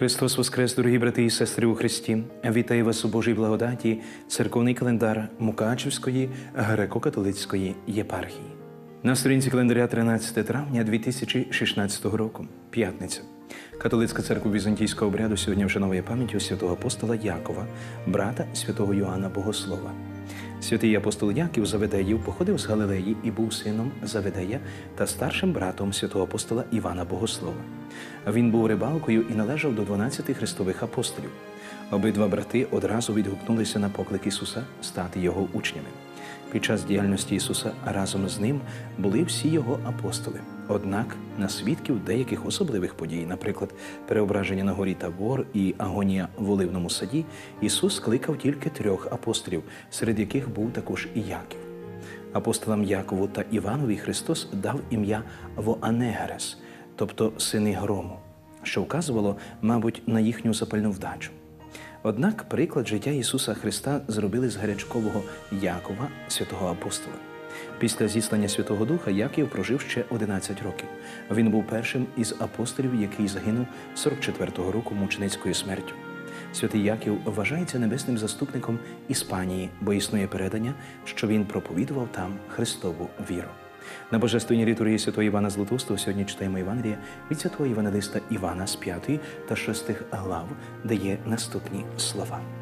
Христос Воскрес, дорогі брати і сестри у Христі! Вітаю вас у Божій благодаті, церковний календар Мукачівської греко-католицької єпархії. На сторінці календаря 13 травня 2016 року, п'ятниця. Католицька церква візантійського обряду сьогодні вшановує пам'яттю святого апостола Якова, брата святого Йоанна Богослова. Святий апостол Яків Заведеїв походив з Галилеї і був сином Заведея та старшим братом святого апостола Івана Богослова. Він був рибалкою і належав до 12 христових апостолів. Обидва брати одразу відгукнулися на поклик Ісуса стати його учнями. Під час діяльності Ісуса разом з ним були всі його апостоли. Однак на свідків деяких особливих подій, наприклад, переображення на горі Тавор і агонія в Оливному саді, Ісус скликав тільки трьох апостолів, серед яких був також і Яків. Апостолам Якову та Іванові Христос дав ім'я Воанегерес, тобто сини грому, що вказувало, мабуть, на їхню запальну вдачу. Однак приклад життя Ісуса Христа зробили з гарячкового Якова, святого апостола. Після зіслання Святого Духа Яків прожив ще 11 років. Він був першим із апостолів, який загинув 44-го року мученицькою смертю. Святий Яків вважається небесним заступником Іспанії, бо існує передання, що він проповідував там Христову віру. На божественній літургії святого Івана Златоустого сьогодні читаємо Євангелія від святого Євангелиста Івана з 5 та 6 глав, де є наступні слова.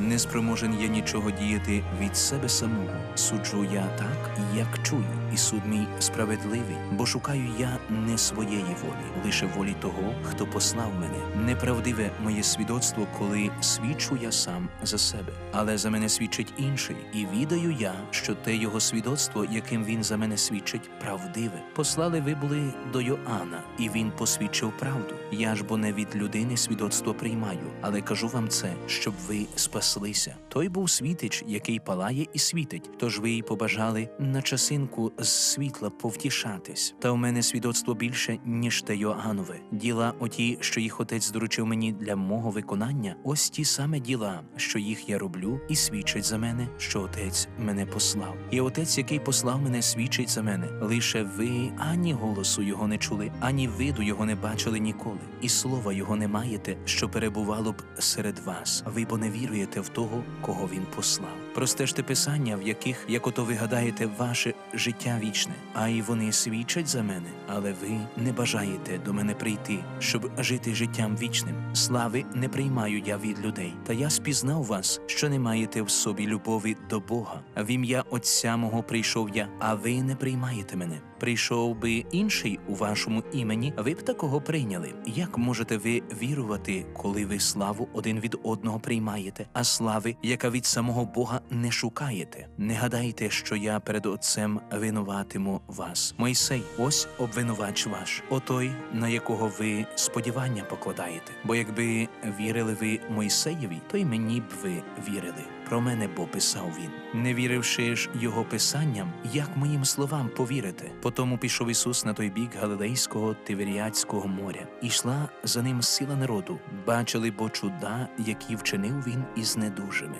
Не спроможен я нічого діяти від себе самого. Суджу я так, як чую, і суд мій справедливий, бо шукаю я не своєї волі, лише волі того, хто послав мене. Неправдиве моє свідоцтво, коли свідчу я сам за себе, але за мене свідчить інший, і відаю я, що те його свідоцтво, яким він за мене свідчить, правдиве. Послали ви були до Йоанна, і він посвідчив правду. Я ж бо не від людини свідоцтво приймаю, але кажу вам це, щоб ви спаслися. Той був світич, який палає і світить. Тож ви й побажали на часинку з світла повтішатись. Та у мене свідоцтво більше, ніж те Йоаннове. Діла оті, що їх отець доручив мені для мого виконання, ось ті саме діла, що їх я роблю, і свідчать за мене, що отець мене послав. І отець, який послав мене, свідчить за мене. Лише ви ані голосу його не чули, ані виду його не бачили ніколи, і слова його не маєте, що перебувало б серед вас. Ви бо не віруєте в того, кого він послав. Простежте писання, в яких, як ото ви гадаєте, ваше життя вічне, а й вони свідчать за мене, але ви не бажаєте до мене прийти, щоб жити життям вічним. Слави не приймаю я від людей, та я спізнав вас, що не маєте в собі любові до Бога. В ім'я Отця мого прийшов я, а ви не приймаєте мене. Прийшов би інший у вашому імені, ви б такого прийняли. Як можете ви вірувати, коли ви славу один від одного приймаєте, а слави, яка від самого Бога не шукаєте? Не гадайте, що я перед Отцем винуватиму вас. Мойсей, ось обвинувач ваш, отой, на якого ви сподівання покладаєте. Бо якби вірили ви Мойсеєві, то й мені б ви вірили. Про мене бо писав він. Не віривши ж його писанням, як моїм словам повірите? Потому пішов Ісус на той бік Галилейського Тиверіатського моря. І йшла за ним сила народу. Бачили бо чуда, які вчинив він із недужими.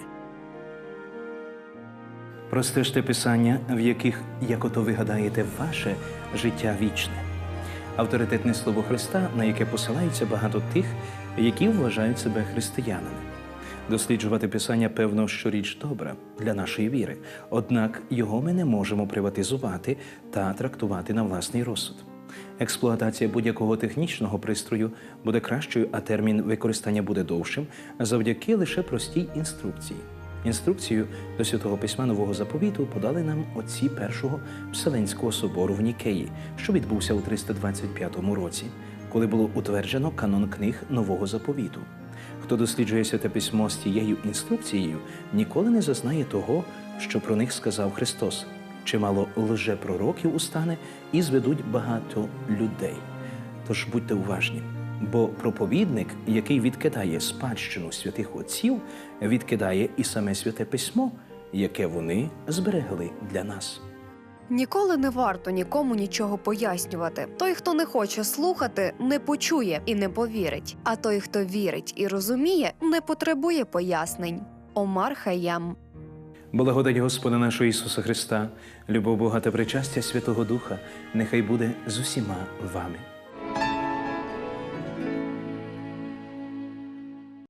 Простежте писання, в яких, як ото ви гадаєте, ваше життя вічне. Авторитетне слово Христа, на яке посилається багато тих, які вважають себе християнами. Досліджувати писання, певно, що річ добра для нашої віри, однак його ми не можемо приватизувати та трактувати на власний розсуд. Експлуатація будь-якого технічного пристрою буде кращою, а термін використання буде довшим завдяки лише простій інструкції. Інструкцію до святого письма нового заповіту подали нам отці першого Вселенського собору в Нікеї, що відбувся у 325 році, коли було утверджено канон книг нового заповіту. Хто досліджує святе письмо з тією інструкцією, ніколи не зазнає того, що про них сказав Христос. Чимало лжепророків устане і зведуть багато людей. Тож будьте уважні, бо проповідник, який відкидає спадщину святих отців, відкидає і саме святе письмо, яке вони зберегли для нас. Ніколи не варто нікому нічого пояснювати. Той, хто не хоче слухати, не почує і не повірить. А той, хто вірить і розуміє, не потребує пояснень. Омар Хаям Благодать Господа нашого Ісуса Христа, любов Бога та причастя Святого Духа, нехай буде з усіма вами.